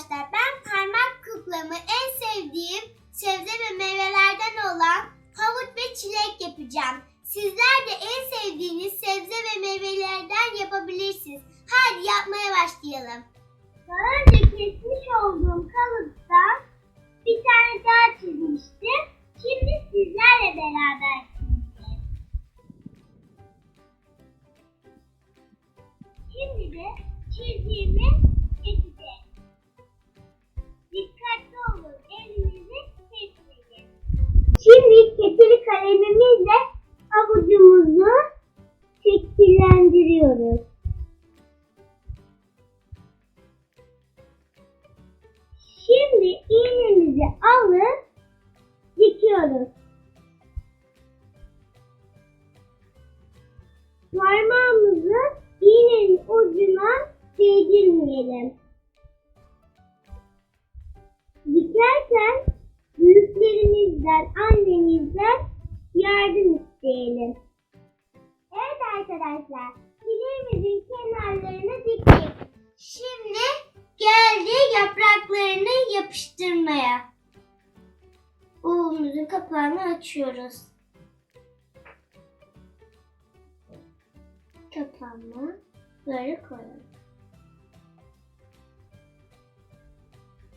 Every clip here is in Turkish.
arkadaşlar. Ben parmak kuklamı en sevdiğim sebze ve meyvelerden olan havuç ve çilek yapacağım. Sizler de en sevdiğiniz sebze ve meyvelerden yapabilirsiniz. Hadi yapmaya başlayalım. Daha önce kesmiş olduğum kalıptan bir tane daha çizmiştim. Şimdi sizlerle beraber çizeceğiz. Şimdi de çizdiğimi şekillendiriyoruz. Şimdi iğnemizi alıp dikiyoruz. Parmağımızı iğnenin ucuna değdirmeyelim. Dikerken büyüklerimizden, annemizden yardım isteyelim. Evet arkadaşlar, dileğimizin kenarlarını diktik. Şimdi geldi yapraklarını yapıştırmaya. Uvumuzun kapağını açıyoruz. Kapağını böyle koyalım.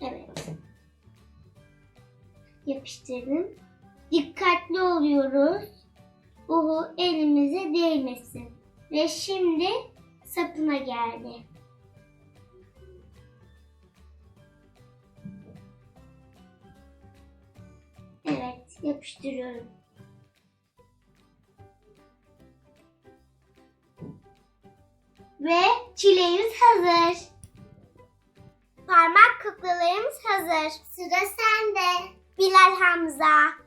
Evet. Yapıştırdım. Dikkatli oluyoruz. Uhu elimize değmesin. Ve şimdi sapına geldi. Evet, yapıştırıyorum. Ve çileğimiz hazır. Parmak kuklalarımız hazır. Sıra sende. Bilal Hamza.